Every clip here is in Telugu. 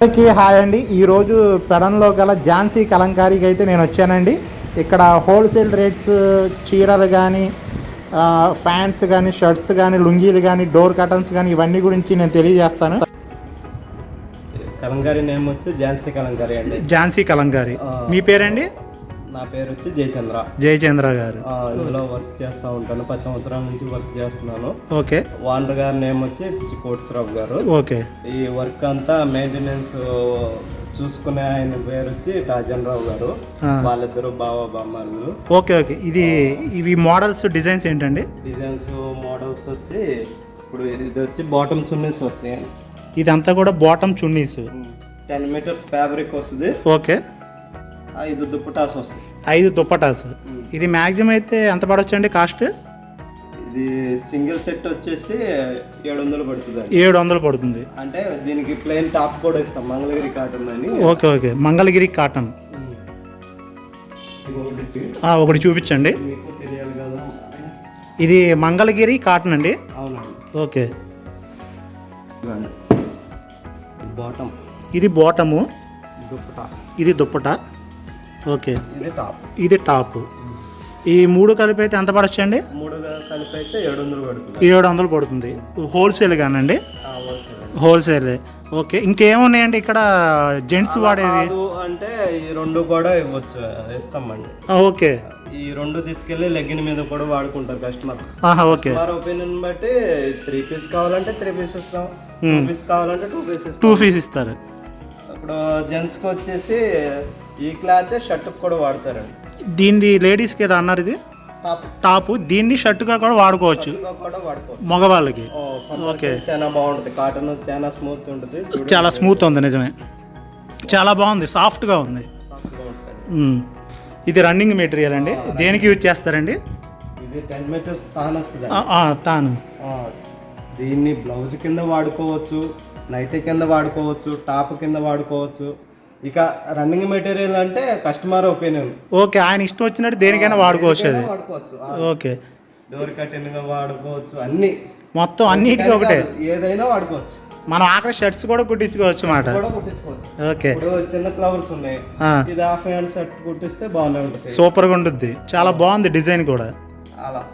అందరికీ హాయ్ అండి. ఈరోజు పెడన్లో గల ఝాన్సీ కలంకారీకి అయితే నేను వచ్చానండి. ఇక్కడ హోల్సేల్ రేట్స్ చీరలు కానీ ఫ్యాంట్స్ కానీ షర్ట్స్ కానీ లుంగీలు కానీ డోర్ కటన్స్ కానీ ఇవన్నీ గురించి నేను తెలియజేస్తాను. కలంకారీ నేమ్ వచ్చి ఝాన్సీ కలంకారీ అండి. ఝాన్సీ కలంకారీ. మీ పేరండి? నా పేరు వచ్చి జయచంద్ర. జయచంద్ర గారు. ఇందులో వర్క్ చేస్తూ ఉంటాను. పది సంవత్సరాల నుంచి వర్క్ చేస్తున్నాను. ఓకే. ఓనర్ గారి నేమ్ వచ్చి పిచ్చి కోటేశ్వరరావు గారు. ఓకే. ఈ వర్క్ అంతా మెయింటెనెన్స్ చూసుకునే ఆయన పేరు వచ్చి టాజన్ రావు గారు. వాళ్ళిద్దరు బావ బామ్మలు ఓకే ఓకే. ఇది ఇవి మోడల్స్ డిజైన్స్ ఏంటండి? డిజైన్స్ మోడల్స్ వచ్చి ఇప్పుడు ఇది వచ్చి బాటమ్ చున్నీస్ వస్తాయి. ఇదంతా కూడా bottom chunnis. Ten meters fabric వస్తుంది. ఓకే. ఐదు దుప్పటాస్ వస్తాయి. ఐదు దుప్పటాస్. ఇది మ్యాక్సిమం అయితే ఎంత పడవచ్చండి కాస్ట్? ఇది సింగిల్ సెట్ వచ్చేసి ఏడు వందలు పడుతుంది ఏడు వందలు పడుతుంది. అంటే దీనికి ప్లెయిన్ టాప్ కూడా ఇస్తాం మంగళగిరి కాటన్ అని. Okay okay. మంగళగిరి కాటన్. ఒకటి చూపించండి. ఇది మంగళగిరి కాటన్ అండి? అవునండి. ఓకే. బాటమ్. ఇది బాటము. దుప్పట. ఇది దుప్పట. ఓకే. ఇది టాప్. ఇది టాప్. ఈ మూడు కలిపి అయితే ఎంత పడొచ్చండి? మూడు కలిపి అయితే ఏడు వందలు పడుతుంది. ఏడు వందలు పడుతుంది. హోల్సేల్ కానండి? అండి. హోల్సేల్. ఓకే. ఇంకేమున్నాయండి ఇక్కడ జెంట్స్ వాడేవి కాదు అంటే ఈ రెండు కూడా ఇవ్వచ్చు ఇస్తామండి. ఓకే. ఈ రెండు తీసుకెళ్ళి లెగ్గిన్ మీద కూడా వాడుకుంటారు కస్టమర్ ఓకే. ఒపీనియన్ బట్టి త్రీ పీస్ కావాలంటే త్రీ పీస్ ఇస్తాం. టూ పీస్ కావాలంటే టూ పీస్ టూ పీస్ ఇస్తారు. ఇప్పుడు జెంట్స్కి వచ్చేసి ఈ క్లాత్ షర్ట్ కూడా వాడతారండి. దీనిది లేడీస్కి ఏదో అన్నారు ఇది? టాప్. దీన్ని షర్టుగా కూడా వాడుకోవచ్చు. కూడా వాడుకోవచ్చు. మగవాళ్ళకి. ఓ, summer కి చాలా బాగుంటుంది. కాటన్ చాలా స్మూత్ ఉంటుంది. చాలా స్మూత్ ఉంది నిజమే. చాలా బాగుంది. సాఫ్ట్గా ఉంది. ఇది రన్నింగ్ మెటీరియల్ అండి. దేనికి యూజ్ చేస్తారండి? ఇది టెన్ మీటర్స్ తాను వస్తుంది తాను. దీన్ని బ్లౌజ్ కింద వాడుకోవచ్చు నైటీ కింద వాడుకోవచ్చు టాప్ కింద వాడుకోవచ్చు. ఇక రన్నింగ్ మెటీరియల్ అంటే కస్టమర్ ఒపీనియన్ ఓకే ఆయన ఇష్టం వచ్చినట్టు దేనికైనా వాడుకోవచ్చు అది. వాడుకోవచ్చు. ఓకే. డోర్గా వాడుకోవచ్చు అన్ని. మొత్తం అన్నిటికీ ఒకటే. ఏదైనా వాడుకోవచ్చు. మనం ఆఖరి షర్ట్స్ కూడా కుట్టించుకోవచ్చు. అన్నమాట ఓకే చిన్న ఫ్లవర్స్ ఉన్నాయి. ఇది హాఫ్ హ్యాండ్ షర్ట్ కుట్టిస్తే బాగానే ఉంటుంది. సూపర్గా ఉంటుంది చాలా బాగుంది డిజైన్ కూడా. అలా.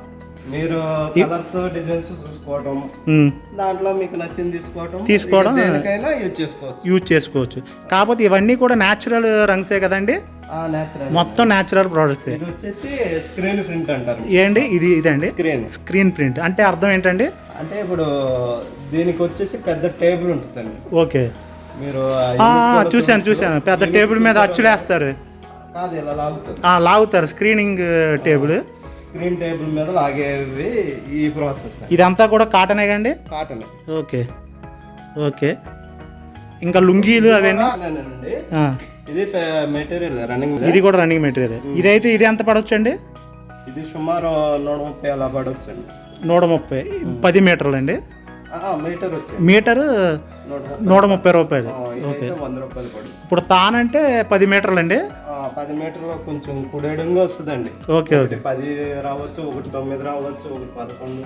మీరు కలర్స్ డిజైన్స్ చూసుకోవటం. మ్మ్. దాంట్లో మీకు నచ్చింది తీసుకోవడం. ఇక దేనికైనా యూజ్ చేసుకోవచ్చు. యూజ్ చేసుకోవచ్చు. కాకపోతే ఇవన్నీ కూడా న్యాచురల్ రంగ్సే కదండి? మొత్తం న్యాచురల్ ప్రోడక్ట్సే ఇది వచ్చేసి స్క్రీన్ ప్రింట్ అంటారు. ఏంటి? ఇది ఇదండి? స్క్రీన్ స్క్రీన్ ప్రింట్ అంటే అర్థం ఏంటండి? అంటే ఇప్పుడు దీనికి వచ్చేసి పెద్ద టేబుల్ ఉంటుందండి. ఓకే. మీరు చూశాను చూశాను. పెద్ద టేబుల్ మీద అచ్చులేస్తారు. కాదు ఇలా లాగుతారు. స్క్రీనింగ్ టేబుల్ స్క్రీన్ టేబుల్ మీద లాగేవి ఈ ప్రాసెస్. ఇదంతా కూడా కాటనే కండి? కాటన్. ఓకే. ఓకే. ఇంకా లుంగీలు అవన్నీ అండి ఇది మెటీరియల్ రన్నింగ్ ఇది కూడా రన్నింగ్ మెటీరియల్ ఇదైతే ఇది ఎంత పడవచ్చు అండి ఇది సుమారు నూట ముప్పై అలా పడవచ్చండి నూట ముప్పై. పది మీటర్లు అండి మీటర్ వచ్చి. మీటరు నూట ముప్పై రూపాయలు. ఇదైతే వంద రూపాయలు ఇప్పుడు తానంటే పది మీటర్లు అండి పది మీటర్లో కొంచెం కుడేడంగా వస్తుందండి. Okay okay. పది రావచ్చు ఒకటి తొమ్మిది రావచ్చు ఒకటి పదకొండు.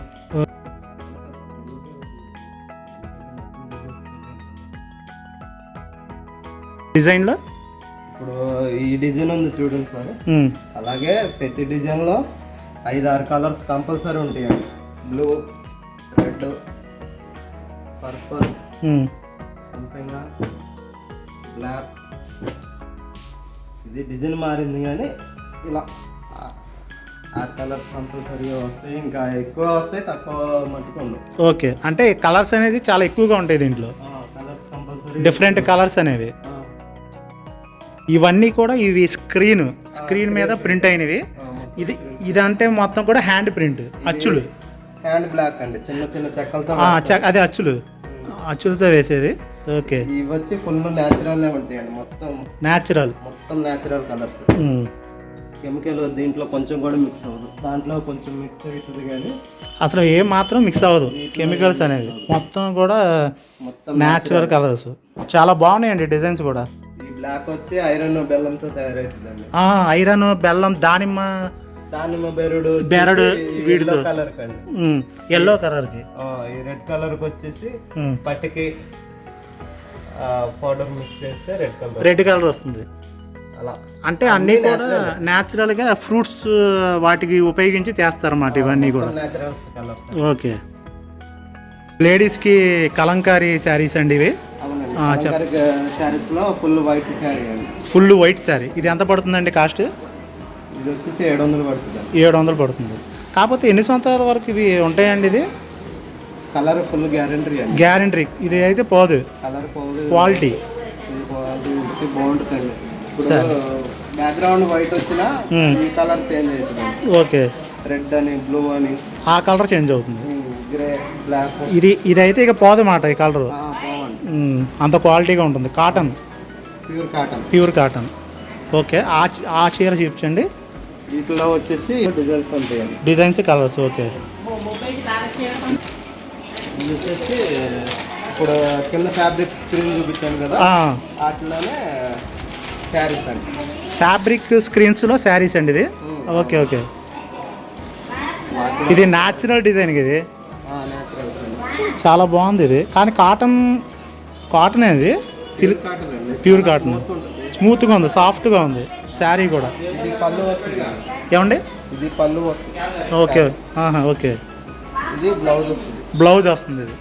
డిజైన్లో? ఇప్పుడు ఈ డిజైన్ ఉంది చూడండి సార్. అలాగే ప్రతి డిజైన్లో ఐదు ఆరు కలర్స్ కంపల్సరీ ఉంటాయండి. Blue red purple. Something black ఇది డిజైన్ మారింది కానీ ఇలా ఆ- కలర్స్ కంపల్సరీగా వస్తాయి ఇంకా ఎక్కువ వస్తాయి తక్కువ మట్టుకు ఉండవు. ఓకే. అంటే కలర్స్ అనేది చాలా ఎక్కువగా ఉంటాయి దీంట్లో. కలర్స్ కంపల్సరీ డిఫరెంట్ కలర్స్ అనేవి. ఇవన్నీ కూడా ఇవి స్క్రీన్ స్క్రీన్ మీద ప్రింట్ అయినవి. ఇది ఇదంటే మొత్తం కూడా హ్యాండ్ ప్రింట్ అచ్చులు. హ్యాండ్ బ్లాక్ అండి చిన్న చిన్న చెక్కలతో అదే అచ్చులు. అచ్చులతో వేసేది? ఓకే. ఇవి వచ్చి ఫుల్ న్యాచురల్ ఉంటాయండి మొత్తం. న్యాచురల్? మొత్తం న్యాచురల్ కలర్స్. కెమికల్ దీంట్లో కొంచెం కూడా మిక్స్ అవ్వదు. దాంట్లో కొంచెం మిక్స్ అవుతుంది కానీ అసలు ఏం మాత్రం మిక్స్ అవ్వదు. కెమికల్స్ అనేది. మొత్తం కూడా మొత్తం న్యాచురల్ కలర్స్ చాలా బాగున్నాయండి డిజైన్స్ కూడా. ఈ బ్లాక్ వచ్చి ఐరన్ బెల్లంతో తయారవుతుందండి. ఐరన్ బెల్లం దానిమ్మ దానిమ్మ బెరడు బెరడు వీటితో. కలర్ కండి. ఎల్లో కలర్కి ఆ, ఈ రెడ్ కలర్కి వచ్చేసి పట్టికి పౌడర్ మిక్స్ చేస్తే రెడ్ కలర్ రెడ్ కలర్ వస్తుంది. అలా. అంటే అన్నీ కూడా న్యాచురల్గా ఫ్రూట్స్ వాటికి ఉపయోగించి చేస్తారన్నమాట ఇవన్నీ కూడా. Colour okay. లేడీస్కి కలంకారీ శారీస్ అండి ఇవి. అవునండి. ఆ, చెప్ శారీస్లో full white sari full white sari ఇది ఎంత పడుతుందండి కాస్ట్ ఇది వచ్చేసి ఏడు వందలు పడుతుంది. ఏడు వందలు పడుతుంది. కాకపోతే ఎన్ని సంవత్సరాల వరకు ఇవి ఉంటాయండి ఇది? కలర్ ఫుల్ గ్యారంటీ అండి. గ్యారంటీ. ఇది అయితే పోదు. కలర్ పోదు. క్వాలిటీ. ఇది ఇది బాగుంటుందండి. ఇప్పుడు బ్యాక్గ్రౌండ్ వైట్ వచ్చినా. ఈ కలర్ చేంజ్ అవుతుంది. ఓకే. రెడ్ అని బ్లూ అని. ఆ కలర్ చేంజ్ అవుతుంది. Grey black. ఇది ఇదైతే ఇక పోదన్నమాట ఈ కలర్. అంత క్వాలిటీగా ఉంటుంది. Cotton. Pure cotton. Pure cotton. Okay. ఆ చీర చూపించండి. వీటిలో వచ్చేసి డిజైన్స్ ఉంటాయండి. Designs colours okay. ఇది వచ్చేసి ఇప్పుడు కింద ఫ్యాబ్రిక్ స్క్రీన్ చూపించాను కదా వాటిలోనే శారీస్ అండి. ఫ్యాబ్రిక్ స్క్రీన్స్లో శారీస్ అండి ఇది? Okay okay. ఇది న్యాచురల్ డిజైన్ ఇది? చాలా బాగుంది ఇది. కానీ కాటన్ కాటన్ ఇది? Silk pure cotton. స్మూత్గా ఉంది సాఫ్ట్గా ఉంది. శారీ కూడా? ఇది పళ్ళు వస్తుంది. ఏమండి? ఇది పళ్ళు వస్తుంది. ఓకే. ఓకే. ఇది బ్లౌజ్ వస్తుంది. బ్లౌజ్ వస్తుంది ఇది.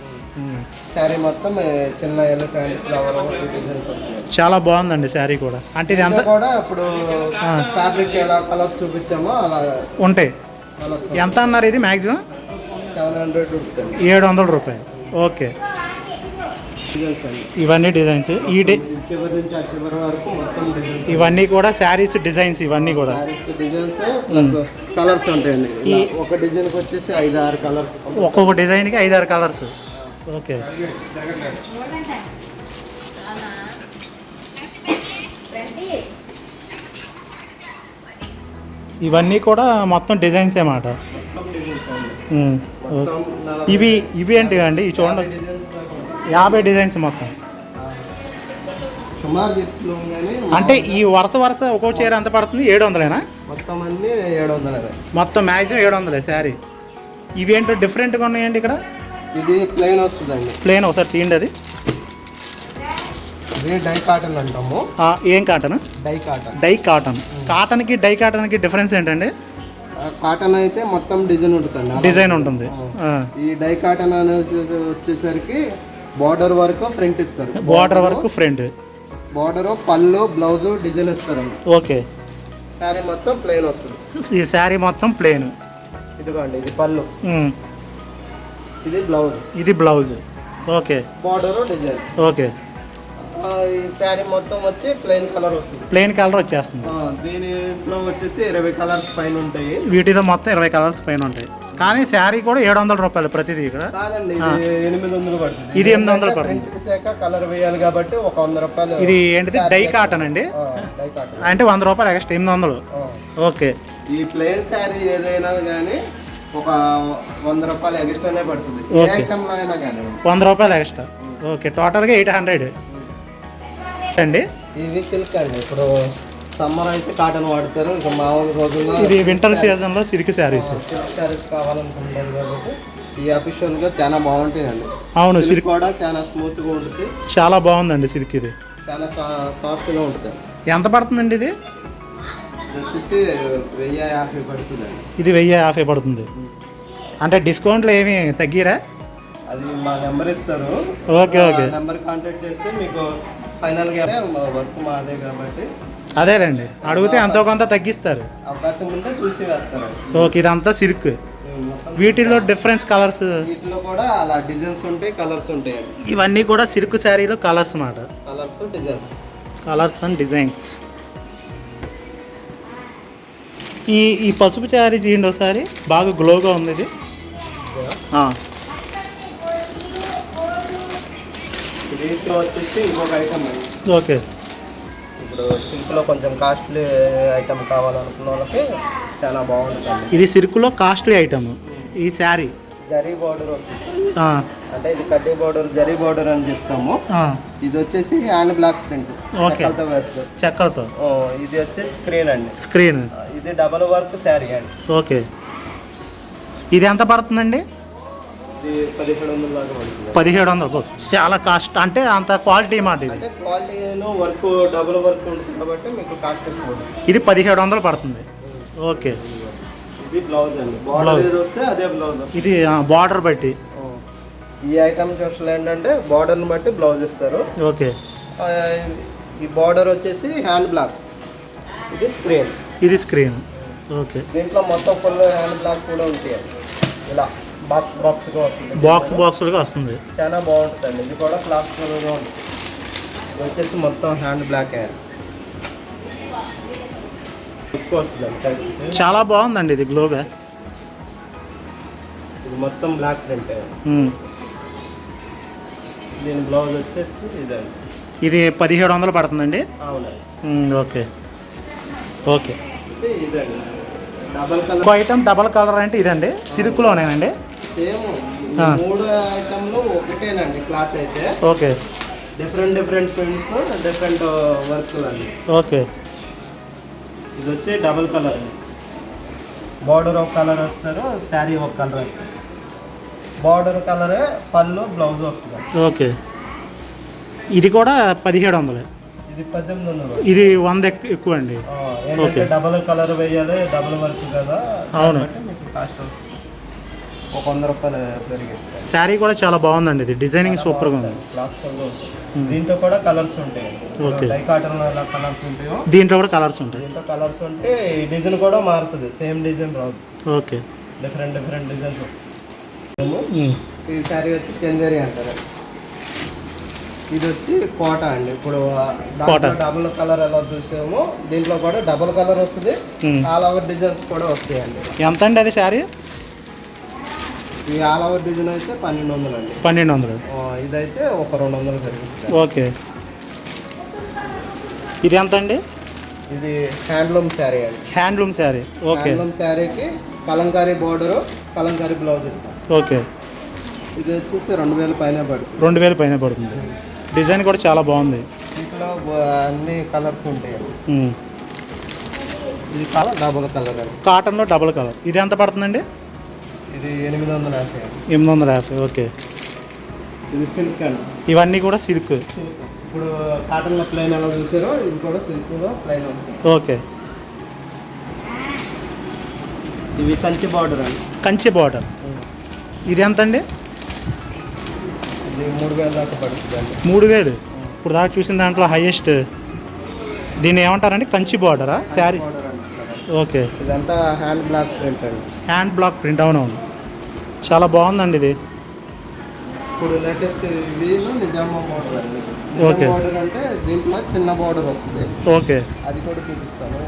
శారీ మొత్తం చిన్న ఎలిఫెంట్ ఫ్లవర్ డిజైన్స్ వస్తాయి చాలా బాగుందండి శారీ కూడా. అంటే ఇది ఎంత కూడా ఇప్పుడు. ఫ్యాబ్రిక్ ఎలా కలర్స్ చూపించామో అలా ఉంటాయి. ఎంత అన్నారు ఇది మ్యాక్సిమం? సెవెన్ హండ్రెడ్ ఉంటుంది ఏడు వందల రూపాయలు. ఓకే. ఇవన్నీ డిజైన్స్. ఈ ఇవన్నీ కూడా శారీస్ డిజైన్స్ ఇవన్నీ కూడా. కలర్స్ ఉంటాయండి. ఈ- ఒక డిజైన్కి వచ్చేసి ఐదు ఆరు కలర్స్. ఒక్కొక్క డిజైన్కి ఐదారు కలర్స్. ఓకే. ఇవన్నీ కూడా మొత్తం డిజైన్స్ అన్నమాట ఇవి ఇవి ఏంటి అండి? ఇవి చూడండి. యాభై డిజైన్స్ మొత్తం. అంటే ఈ వరుస వరుస ఒక్కో చీర ఎంత పడుతుంది? ఏడు వందలేనా మొత్తం అన్ని ఏడు వందలే మొత్తం మ్యాక్సిమం ఏడు వందలే శారీ. ఇవేంటో డిఫరెంట్గా ఉన్నాయండి ఇక్కడ? ఇది ప్లెయిన్ వస్తుందండి. ప్లేన్ ఒకసారి తీయండి అది. ఇది డై కాటన్ అంటాము. ఏం cotton? Dye cotton. Dye cotton. కాటన్కి die కాటన్కి డిఫరెన్స్ ఏంటండి? కాటన్ అయితే మొత్తం డిజైన్ ఉంటుందండి. డిజైన్ ఉంటుంది. ఈ డై కాటన్ అనేది వచ్చేసరికి బార్డర్ వరకు ఫ్రంట్ ఇస్తారు. బార్డర్ వరకు ఫ్రంట్ బార్డర్ పళ్ళు బ్లౌజ్ డిజైన్ ఇస్తారండి ఓకే సారీ మొత్తం ప్లెయిన్ వస్తుంది. ఈ శారీ మొత్తం ప్లేన్ ఇదిగోండి ఇది పళ్ళు. ఇది బ్లౌజ్ ఇది blouse okay border design okay ఈ శారీ మొత్తం వచ్చి ప్లెయిన్ కలర్ వస్తుంది. ప్లెయిన్ కలర్ వచ్చేస్తుంది. ఆ, దీనిలో వచ్చేసి ఇరవై కలర్స్ పైన ఉంటాయి. వీటిలో మొత్తం ఇరవై కలర్స్ పైన ఉంటాయి. కానీ శారీ కూడా ఏడు వందల రూపాయలు ప్రతిదీ ఇక్కడ. కాదండి ఇది ఎనిమిది వందలు పడుతుంది. ఇది ఎనిమిది వందలు పడుతుంది. ప్రింట్ కలర్ వేయాలి కాబట్టి ఒక వంద రూపాయలు ఇది ఏంటిది? డై కాటన్ అండి? ఆ, డై కాటన్ అంటే వంద రూపాయలు ఎక్స్ట్రా ఎనిమిది వందలు. ఆ. ఓకే. ఈ ప్లెయిన్ శారీ ఏదైనా కానీ ఒక వంద రూపాయలు ఎక్స్ట్రానే పడుతుంది. ఏ ఓకే. ఐటమ్ అయినా కానీ వంద రూపాయలు ఎక్స్ట్రా ఓకే టోటల్గా ఎయిట్ హండ్రెడ్. అండి ఇవి సిల్క్ అండి. ఇప్పుడు సమ్మర్ అయితే కాటన్ వాడతారు. ఇక మామూలు రోజుల్లో ఇది వింటర్ సీజన్లో సిల్క్ శారీస్ సిల్క్ శారీస్ కావాలనుకుంటారు కాబట్టి ఈ అఫీషియల్గా చాలా బాగుంటుందండి అవును సిల్క్ కూడా చాలా స్మూత్గా ఉంటుంది చాలా బాగుందండి సిల్క్ ఇది. చాలా సాఫ్ట్గా ఉంటుంది ఎంత పడుతుందండి ఇది? ఇది వచ్చేసి వెయ్యి యాభై పడుతుందండి. ఇది వెయ్యి యాభై పడుతుంది. అంటే డిస్కౌంట్లు ఏమి తగ్గిరా? అది మా నెంబర్ ఇస్తారు. Okay, okay. నెంబర్ కాంటాక్ట్ చేస్తే మీకు ఫైనల్గా వర్క్ మాదే కాబట్టి. అదేలేండి అడిగితే ఎంతో కొంత తగ్గిస్తారు. అవకాశం ఉంటే చూసి వేస్తారు. ఓకే ఇదంతా సిల్క్. మొత్తం వీటిల్లో డిఫరెన్స్ కలర్స్ వీటిలో కూడా అలా డిజైన్స్ ఉంటాయి కలర్స్ ఉంటాయండి ఇవన్నీ కూడా సిల్క్ శారీలో కలర్స్ అన్నమాట colours designs. Colours and designs. ఈ ఈ పసుపు శారీ తీయండి ఒకసారి. బాగా గ్లోగా ఉంది ఇది ఆ, దీంట్లో వచ్చేసి ఇంకొక ఐటమ్ ఓకే. ఇప్పుడు సిల్క్లో కొంచెం కాస్ట్లీ ఐటమ్ కావాలనుకున్న వాళ్ళకి చాలా బాగుంటుంది ఇది సిల్క్లో కాస్ట్లీ ఐటమ్ ఈ శారీ జరీ బార్డర్ వస్తుంది. అంటే ఇది కడ్డీ బార్డర్ జరీ బార్డర్ అని చెప్తాము. ఇది వచ్చేసి హ్యాండ్ బ్లాక్ ప్రింట్. ఓకే. చెక్కలతో వేస్తారు. చెక్కలతో. ఓ, ఇది వచ్చేసి స్క్రీన్ అండి. స్క్రీన్ ఇది డబల్ వర్క్ శారీ అండి. ఓకే. ఇది ఎంత పడుతుందండి? పదిహేడు వందల వందలు చాలా కాస్ట్. అంటే అంత క్వాలిటీ మాట ఇది వర్క్ డబుల్ వర్క్ ఉంటుంది కాబట్టి మీకు కాస్ట్. ఇది పదిహేడు వందలు పడుతుంది. ఓకే. ఇది బ్లౌజ్ అండి. బార్డర్ వస్తే అదే బ్లౌజ్ ఇది బార్డర్ బట్టి. ఈ ఐటమ్ చూసిన ఏంటంటే బార్డర్ని బట్టి బ్లౌజ్ ఇస్తారు. ఓకే. ఈ బార్డర్ వచ్చేసి హ్యాండ్ బ్లాక్ ఇది స్క్రీన్ ఇది స్క్రీన్ ఓకే. దీంట్లో మొత్తం ఫుల్ హ్యాండ్ బ్లాక్ కూడా ఉంటాయి. ఇలా. బాక్స్ బాక్స్గా వస్తుంది. బాక్స్ బాక్స్లుగా వస్తుంది. చాలా బాగుంటుందండి. ఇది కూడా క్లాస్ కలర్గా ఉంటుంది. ఇది వచ్చేసి మొత్తం హ్యాండ్ బ్లాక్ ఎక్కువ వస్తుందండి. చాలా బాగుందండి ఇది గ్లోగా ఇది మొత్తం బ్లాక్ ప్రింట్. దీని బ్లౌజ్ వచ్చేసి ఇదండి. ఇది పదిహేడు వందలు పడుతుందండి? అవునండి. ఓకే. ఓకే. ఇదండి. Double colour. Item double colour అంటే ఇదండి. సిల్క్లోనేనండి. సేమ్. మూడు ఐటమ్లు ఒకటేనండి క్లాత్ అయితే. Okay. Different different prints different వర్క్లు అండి ఓకే. ఇది వచ్చి డబుల్ కలర్. బార్డర్ ఒక కలర్ వస్తారు శారీ ఒక కలర్ వస్తారు బార్డర్ కలరే పళ్ళు బ్లౌజ్ వస్తుంది. ఓకే. ఇది కూడా పదిహేడు వందలే. ఇది పద్దెనిమిది వందలు. ఇది వంద ఎక్కు- ఎక్కువ అండి. డబుల్ కలర్ వేయాలి డబుల్ వర్క్ కదా. అవును. కాస్ట్ ఒక వంద రూపాయలు పెరిగింది. శారీ కూడా చాలా బాగుందండి ఇది. డిజైనింగ్ సూపర్గా ఉంది. Hmm. దీంట్లో కూడా కలర్స్ ఉంటాయి. ఓకే. డై కాటన్ కలర్స్ ఉంటాయో. దీంట్లో కూడా కలర్స్ ఉంటాయి. దీంట్లో కలర్స్ ఉంటే ఈ డిజైన్ కూడా మారుతుంది. సేమ్ డిజైన్ రాదు. ఓకే. డిఫరెంట్ డిఫరెంట్ డిజైన్స్ వస్తాయి. ఉమ్. ఈ శారీ వచ్చి చందేరి అంటారు. ఇది వచ్చి కోట అండి. ఇప్పుడు. డబుల్ కలర్ ఎలా చూసామో దీంట్లో కూడా డబుల్ కలర్ వస్తుంది. ఆల్ ఓవర్ డిజైన్స్ కూడా వస్తాయండి. ఎంత అండి అది శారీ? ఈ ఆల్ ఓవర్ డిజైన్ అయితే పన్నెండు వందలు అండి. పన్నెండు వందలు ఇదైతే ఒక రెండు వందలు పెరుగుతుంది ఓకే. ఇది ఎంత అండి ఇది హ్యాండ్లూమ్ శారీ అండి. హ్యాండ్లూమ్ శారీ. ఓకే. హ్యాండ్లూమ్ శారీకి కలంకారీ బార్డర్ కలంకారీ బ్లౌజ్ ఇస్తాం. ఓకే. ఇది వచ్చేసి రెండు వేల పైన పడుతుంది. రెండు వేలు పైన పడుతుంది. డిజైన్ కూడా చాలా బాగుంది. దీంట్లో బ- అన్ని కలర్స్ ఉంటాయి. ఇది కలర్ డబుల్ కలర్ కాటన్లో డబుల్ కలర్. ఇది ఎంత పడుతుందండి? ఇది ఎనిమిది వందల యాభై ఎనిమిది వందల యాభై ఓకే. ఇది సిల్క్ అండి. ఇవన్నీ కూడా సిల్క్. ఇప్పుడు కాటన్లో ప్లెయిన్ ఎలా చూసారో ఇది కూడా సిల్క్లో ప్లెయిన్ వస్తుంది. ఓకే. ఇవి కంచి బార్డర్ అండి. కంచి బార్డర్. ఇది ఎంత అండి? మూడు వేల దాకా పడుతుంది మూడు వేలు. ఇప్పుడు దాకా చూసిన దాంట్లో హైయెస్ట్ దీన్ని ఏమంటారండి? కంచి బార్డరా? శారీ. ఓకే. ఇదంతా హ్యాండ్ బ్లాక్ ప్రింట్ అండి. హ్యాండ్ బ్లాక్ ప్రింట్ అవునవును. చాలా బాగుందండి ఇది. ఇప్పుడు లేటెస్ట్ ఇవి నిజామా బార్డర్ అండి. ఓకే. బార్డర్ అంటే దీంట్లో చిన్న బార్డర్ వస్తుంది. ఓకే. అది కూడా చూపిస్తాను.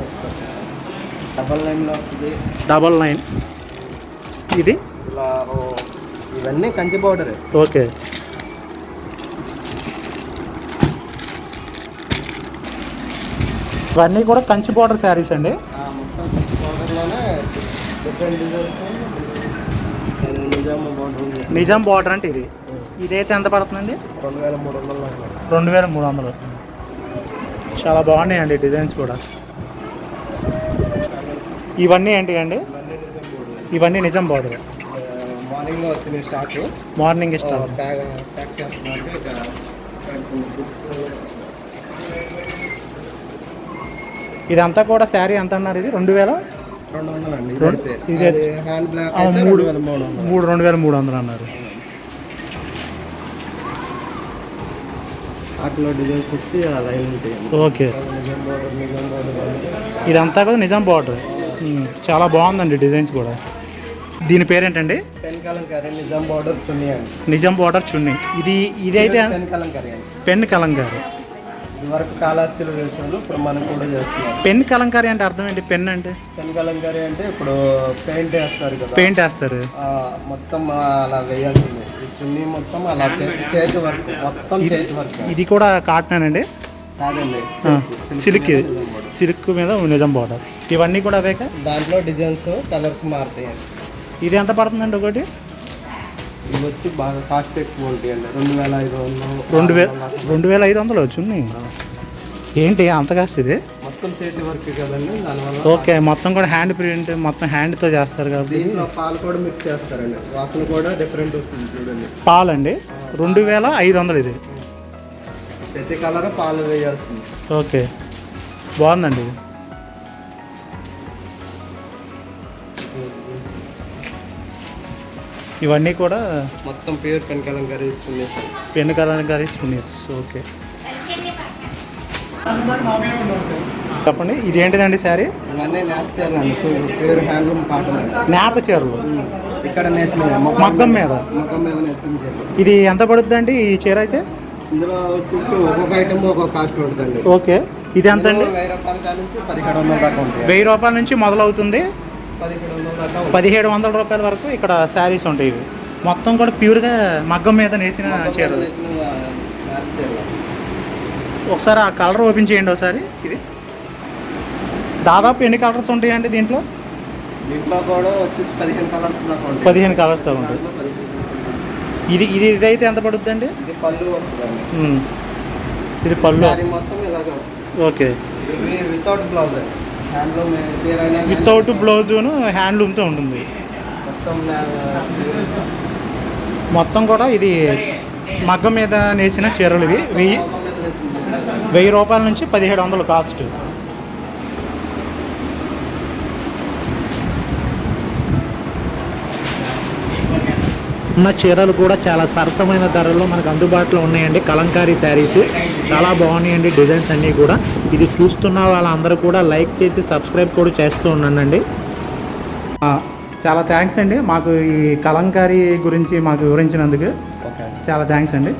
డబల్ లైన్లో వస్తుంది. డబల్ నైన్ ఇది? ఇలా ఇవన్నీ కంచి బార్డరే ఓకే. ఇవన్నీ కూడా కంచి బార్డర్ శారీస్ అండి. మొత్తం కంచి బార్డర్లోనే డిఫరెంట్ డిజైన్స్ నిజాం బార్డర్ అంటే ఇది. ఇదైతే ఎంత పడుతుందండి? రెండు వేల మూడు వందల. రెండు వేల మూడు వందలు చాలా బాగున్నాయండి డిజైన్స్ కూడా. ఇవన్నీ ఏంటి అండి? ఇవన్నీ నిజాం బార్డర్. మార్నింగ్లో వచ్చిన స్టాక్. మార్నింగ్ ఇక ఇదంతా కూడా శారీ ఎంత అన్నారు ఇది? రెండు వేల? ఇదే- మూడు రెండు వేల మూడు వందలు. మూడు రెండు వేల మూడు వందలు అన్నారు. ఓకే. ఇదంతా కూడా నిజాం బార్డర్. చాలా బాగుందండి డిజైన్స్ కూడా. దీని పేరేంటండి? Nizam border chunni Nizam border chunni. ఇది ఇదైతే పెన్ కలంకారీ అండి పెన్ కలంకారీ ఇది వరకు కాళహస్తిలో వేసినాడు ఇప్పుడు మనం కూడా చేస్తున్నాం. పెన్ కలంకారీ అంటే అర్థం ఏంటి? పెన్ అంటే? పెన్ కలంకారీ అంటే ఇప్పుడు పెయింట్ వేస్తారు కదా. పెయింట్ వేస్తారు. ఆ, మొత్తం అలా వేయాల్సిందే. ఈ చున్నీ మొత్తం అలా చేతి చేతి వర్క్ మొత్తం చేతి వర్క్. ఇది కూడా కాటన్ అండి? కాదండి సిల్క్. సిల్క్ మీద నిజాం బార్డర్. ఇవన్నీ కూడా అవేక? దాంట్లో డిజైన్స్ కలర్స్ మారుతాయి. ఇది ఎంత పడుతుందండి ఒకటి? వచ్చి బాగా కాస్ట్ ఎక్కువ ఉంటాయి అండి. రెండు వేల ఐదు వందలు రెండు వేల రెండు వేల ఐదు వందలు చున్నీ ఏంటి అంత కాస్ట్ ఇది? మొత్తం చేతి వర్క్ కదండి దానివల్ల ఓకే మొత్తం కూడా హ్యాండ్ ప్రింట్ మొత్తం హ్యాండ్తో చేస్తారు కాబట్టి. పాలు కూడా మిక్స్ చేస్తారండి. వాసన కూడా డిఫరెంట్ వస్తుంది చూడండి. పాలండి? రెండు వేల ఐదు వందలు ఇది. ప్రతి కలర్ పాలు వేయాల్సింది. ఓకే. బాగుందండి ఇది. ఇవన్నీ కూడా మొత్తం ప్యూర్ పెన్కలం కర్రీ సార్ పెన్ను కలర్ కర్రీస్ ఫినిష్ ఓకే. చెప్పండి ఇది ఏంటిదండి శారీ? ఇవన్నీ నేస్తారు అండి. ప్యూర్ హ్యాండ్లూమ్ కాటన్ నేత చీరలు. ఇక్కడ మగ్గం మీద మొక్కం మీద. ఇది ఎంత పడుతుందండి ఈ చీర అయితే? ఇందులో వచ్చేసి ఒక్కొక్క ఐటమ్ ఒక్కొక్క కాస్ట్ పడుతుంది ఓకే. ఇది ఎంత అండి వెయ్యి రూపాయల నుంచి పదిహేడు వందల దాకా ఉంటాయి. వెయ్యి రూపాయల నుంచి మొదలవుతుంది. పదిహేడు వందల రూపాయల వరకు ఇక్కడ శారీస్ ఉంటాయి ఇవి. మొత్తం కూడా ప్యూర్గా మగ్గం మీద నేసిన చీరలు. ఒకసారి ఆ కలర్ ఓపెన్ చేయండి ఒకసారి. ఇది దాదాపు ఎన్ని కలర్స్ ఉంటాయండి దీంట్లో? దీంట్లో కూడా వచ్చేసి పదిహేను కలర్స్ దాకా పదిహేను కలర్స్ దాకా ఉంటాయి. ఇది ఇది ఇదైతే ఎంత పడుతుందండి ఇది పళ్ళు వస్తుందండి. ఇది పళ్ళు. శారీ మొత్తం ఇలాగే వస్తుంది. ఓకే. Without blouse. అండి వితౌట్ బ్లౌజును హ్యాండ్లూమ్తో ఉంటుంది మొత్తం కూడా ఇది మగ్గం మీద నేసిన చీరలు ఇవి వెయ్యి. వెయ్యి రూపాయల నుంచి పదిహేడు వందలు కాస్ట్ ఉన్న చీరలు కూడా చాలా సరసమైన ధరల్లో మనకు అందుబాటులో ఉన్నాయండి. కలంకారీ శారీస్ చాలా బాగున్నాయండి డిజైన్స్ అన్నీ కూడా. ఇది చూస్తున్న వాళ్ళందరూ కూడా లైక్ చేసి సబ్స్క్రైబ్ కూడా చేస్తూ ఉండండి. చాలా థ్యాంక్స్ అండి మాకు ఈ కలంకారీ గురించి మాకు వివరించినందుకు. చాలా థ్యాంక్స్ అండి.